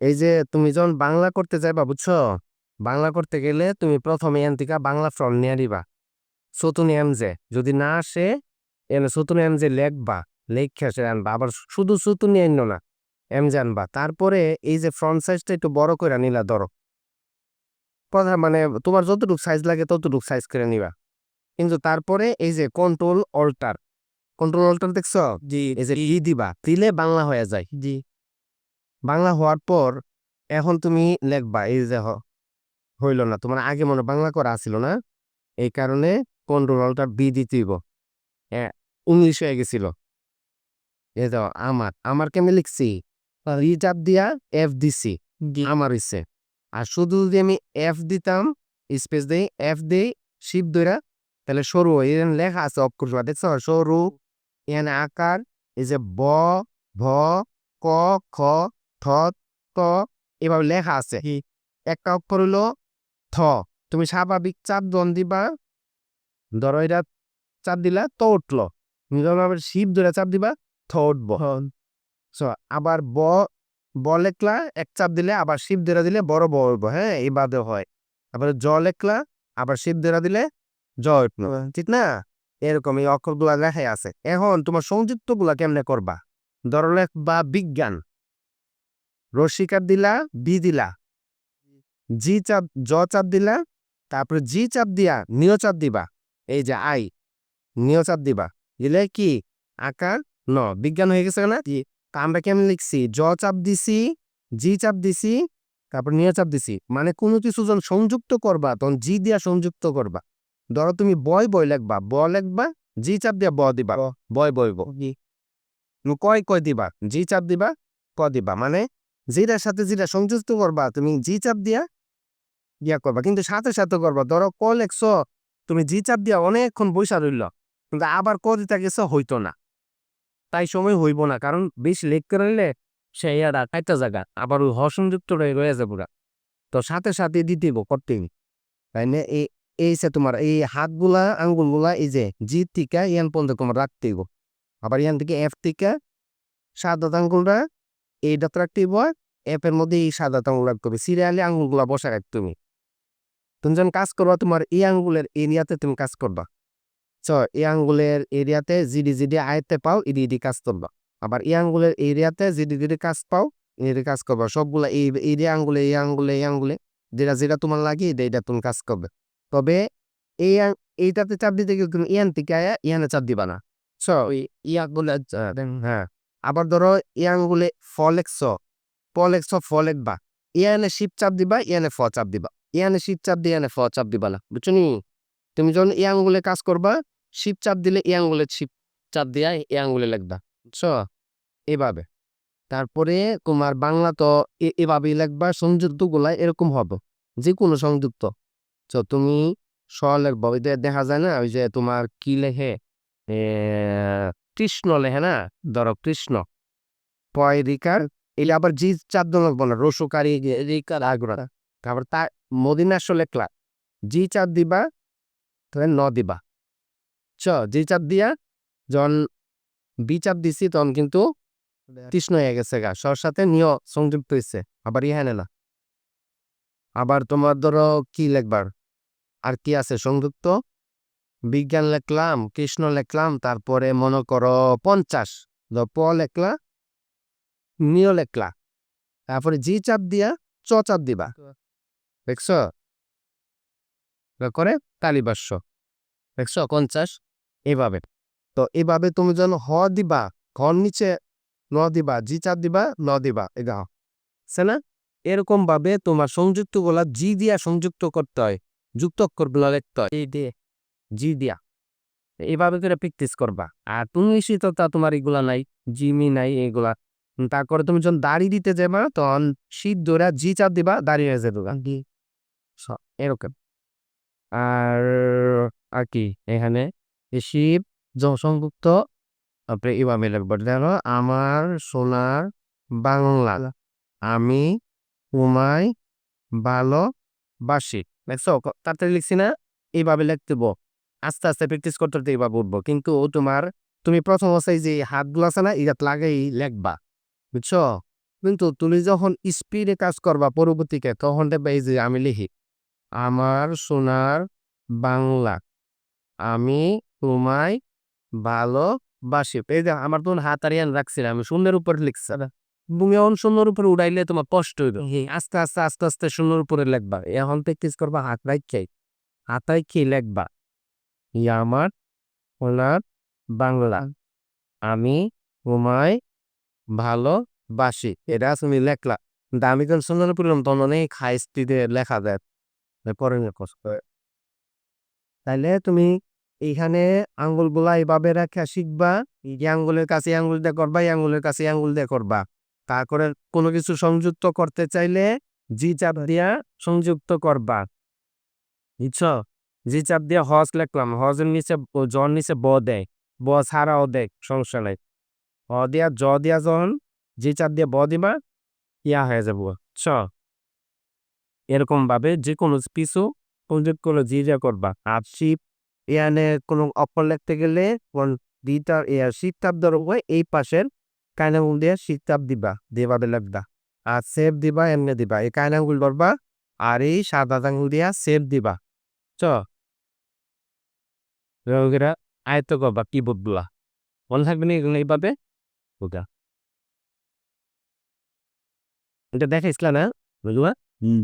এই যে তুমি যখন বাংলা করতে যাইবা বুঝছ? বাংলা করতে গেলে তুমি প্রথমে এন থেকে বাংলা ফ্রন্ট নিয়ে নিবা। সতুন এম যে যদি না আসে এনে সতুন এম যে লেখবা লেখা সে আনবা। আবার শুধু সতুন আনলো না এম যে আনবা। তারপরে এই যে ফ্রন্ট সাইজটা একটু বড় করে নিলা ধরো। কথা মানে তোমার যতটুকু সাইজ লাগে ততটুকু সাইজ করে নিবা। কিন্তু তারপরে এই যে কন্ট্রোল অল্টার কন্ট্রোল অল্টার দেখছ? জি। এই যে ই দিবা দিলে বাংলা হয়ে যায়। জি। বাংলা হওয়ার পর এখন তুমি লেখবা এই যে হইল না। তোমার আগে মনে বাংলা করা আছিল না? এই কারণে কন্ট্রোল অল্টার বি দিতেইব হ্যাঁ উনিশ হয়ে গেছিল। এই দাও আমার। আমার কেমনে লিখছি? চাপ দিয়া এফ দিছি। আমার ইচ্ছে আর শুধু যদি আমি এফ দিতাম স্পেস দেই এফ দেই শিপ দইরা তাহলে সরু। এখানে লেখা আছে অক্ষর সহ, দেখছ? সরু এখানে আকার এই যে ব ভ ক খ থ ত এভাবে লেখা আছে। একটা অক্ষর হলো থ। তুমি স্বাভাবিক চাপ দন দিবা ধরো এটা চাপ দিলা তো উঠল। তুমি যখন আবার শিপ ধরে চাপ দিবা থ উঠবো। আবার ব ব লেখলা এক চাপ দিলে আবার শিব দেরা দিলে বড় ব উঠবো হ্যাঁ এইভাবে হয়। আবার জ লেখলা আবার শিব দেরা দিলে জ উঠল ঠিক না? এরকম এই অক্ষরগুলা লেখাই আছে। এখন তোমার সংযুক্তগুলা কেমনে করবা? ধরো বা বিজ্ঞান। রসিকার দিলা বি দিলা। জি চাপ জ চাপ দিলা তারপরে জি চাপ দিয়া নিয় চাপ দিবা। এই যে আই নিয় চাপ দিবা। দিলে কি? আকার ন। বিজ্ঞান হয়ে গেছে না। তা আমরা কেমন লিখছি? জ চাপ দিছি জি চাপ দিছি তারপর নিয়ে চাপ দিছি। মানে কোনো কিছু যখন সংযুক্ত করবা তখন জি দিয়া সংযুক্ত করবা। ধরো তুমি বয় বই লেখবা। ব লেখবা জি চাপ দিয়া ব দিবা। ব। বয় বইব জি। কয় কয় দিবা? জি চাপ দিবা ক দিবা? মানে যেটার সাথে যেটা সংযুক্ত করবা, তুমি জি চাপ দিয়া ইয়া করবা। কিন্তু সাথে সাথে করবা, ধরো ক লেখছ তুমি জি চাপ দিয়া অনেকক্ষণ বৈশা রইল, কিন্তু আবার ক দিতে গেছে হইতো না। তাই সময় হইব না, কারণ বেশ লেখ করে নিলে সে ইয়ারা একটা জায়গা আবার ওই হসংযুক্ত রয়ে রয়ে পুরা তো সাথে সাথে দিতেইব করতেই তাই না? এই এই সে তোমার এই হাতগুলা, আঙ্গুলগুলা, এই যে জি থেকে, ইয়ান পর্যন্ত তোমার রাখতেইব আবার ইয়ান থেকে এফ থেকে, সাদা আঙ্গুলটা এইটা রাখতেইব এফ এর মধ্যে এই সাদা আঙ্গুল রাখতে হবে সিরিয়ালি আঙ্গুলগুলা বসা রাখতে তুমি। তুমি যখন কাজ করবা, তোমার এই আঙ্গুলের এরিয়াতে তুমি কাজ করবা। চ, এই আঙ্গুলের এরিয়াতে জিডি জিডি আয়তে পাও, ইডি ইডি কাজ করবা। আবার এই আঙ্গুলের এরিয়াতে জিডি জিডি কাজ পাও এডি কাজ করবা। সবগুলা এই এই যে আঙ্গুলে, এই আঙ্গুলে এই আঙ্গুলে, যেটা যেটা তোমার লাগে, এটা এটা তুমি কাজ করবে। তবে এই এইটাতে চাপ দিতে গেলে তুমি ইয়ান থেকে ইয়ানে চাপ দিবা না। চ, ওই ইয়াগুলে হ্যাঁ। আবার ধরো এই আঙ্গুলে ফলেক্স ফলেক্স ফলেকবা ইয়ানে শিপ চাপ দিবা ইয়ানে ফ চাপ দিবা। ইয়ানে শিপ চাপ দিয়ে ফ চাপ দিবা না, বুঝছ নি? তুমি যখন এই আঙ্গুলে কাজ করবা শিপ চাপ দিলে এই আঙ্গুলে শিপ চাপ দিয়া এই আঙ্গুলে লিখবা, বুঝছ? এভাবে। তারপরে তোমার বাংলা তো এভাবেই লিখবা, সংযুক্তগুলা এরকম হবে যে কোনো সংযুক্ত। তো তুমি স লিখবা, ওই দেখা যায় না, ওই যে তোমার কি লেখে? কৃষ্ণ লেখে না? ধরো কৃষ্ণ। পয় রিকার এলে আবার জি দিন লাগবো না রসুকারি রিকার আগ্রহ তারপর তা মদিনাস লেখলা, জি চাপ দিবা, তাহলে ন দিবা। চ, জি চাপ দিয়া, যখন বি চাপ দিছি, তখন কিন্তু কৃষ্ণ হয়ে গেছে গা। সর সাথে নিয় সংযুক্ত হয়েছে আবার ইহানে না আবার তোমার ধরো কি লেখবার? আর কি আছে সংযুক্ত? বিজ্ঞান লেখলাম কৃষ্ণ লেখলাম তারপরে মনে করো পঞ্চাশ। প লেখলা নিয় লেখলা। তারপরে জি চাপ দিয়া চ চাপ দিবা। দেখছ? করে তালিবাস্য দেখছ? পঞ্চাশ। এভাবে। তো এভাবে তুমি যখন হ দিবা ঘর নিচে ন দিবা জি চাপ দিবা ন দিবা এটা সে না? এরকম ভাবে তোমার সংযুক্তগুলা জি দিয়া সংযুক্ত করতে হয় যুক্তগুলা লিখতে হয়। এই দিয়ে। জি দিয়া। এইভাবে করে প্র্যাকটিস করবা। আর তুমি তো তা তোমার এগুলা নাই জিমি নাই এগুলা। তারপরে তুমি যখন দাড়ি দিতে যাবা তখন শীত ধরে জি চাপ দিবা দাড়ি হয়ে যাবে গা। এরকম। আর আর কি এখানে? শিব য- সংযুক্ত তারপরে এভাবে লিখব দেখো আমার সোনার বাংলা আমি তোমায় ভালোবাসি দেখছ? তাড়াতাড়ি লিখছি না? এইভাবে লিখতে। আস্তে আস্তে প্র্যাকটিস করতে করতে এইভাবে উঠবো কিন্তু তোমার তুমি প্রথম অবস্থায় যে হাতগুলো আছে না এটা লাগাই লেখবা। বুঝছ? কিন্তু তুমি যখন স্পিডে কাজ করবা পরবর্তীকে তখন দেখবা এই যে আমি লিখি আমার সোনার বাংলা আমি তোমায় ভালোবাসি। এই যে আমার তখন হাত আরিয়ান রাখছি আমি শূন্যের উপর লিখছি। তুমি এখন শূন্যের উপরে উড়াইলে তোমার কষ্ট হইবে। আস্তে আস্তে আস্তে আস্তে শূন্যের উপরে লিখবা। এখন প্র্যাকটিস করবা হাত রাখি হাত রাখি লিখবা। ই আমার সোনার বাংলা। আমি তোমায় ভালোবাসি। এটা তুমি লেখলা। আমি যখন শূন্যের উপরে তখন অনেক হাই স্পিডে লেখা যায়। পরে কষ্ট তাইলে তুমি এইখানে আঙ্গুলগুলা এইভাবে রাখা শিখবা। এই আঙ্গুলের কাছে আঙ্গুল দিয়ে করবা, এই আঙ্গুলের কাছে আঙ্গুল দিয়ে করবা। তারপরে কোনো কিছু সংযুক্ত করতে চাইলে জি চাপ দিয়া সংযুক্ত করবা। বুঝছ? জি চাপ দিয়ে হজ লিখলাম, হজের নিচে জর নিচে ব দেয়, ব ছাড়াও দেয়, সমস্যা নাই। হ দিয়া, জ দিয়া যখন জি চাপ দিয়ে ব দিবা, ইয়া হয়ে যাব। চ। এরকম ভাবে যে কোনো কিছু সংযুক্ত করে জি যা করবা। আর শিপ এখানে কোনো অক্ষর লিখতে গেলে দুইটা এয়ার শীতাব ধরবো এই পাশের কায়নাগুল দিয়ে শীতাব দিবা দেবাবে লাগবা। আর সেভ দিবা, এমনি দিবা। এই কায়নাগুল ধরবা, আর এই সাদা আঙ্গুল দিয়া সেভ দিবা। চ। রোগীরা আয়ত্ত কি গুলা মনে থাকবে না এগুলো এইভাবে ওটা এটা দেখাইছিলা না? বুঝবা হুম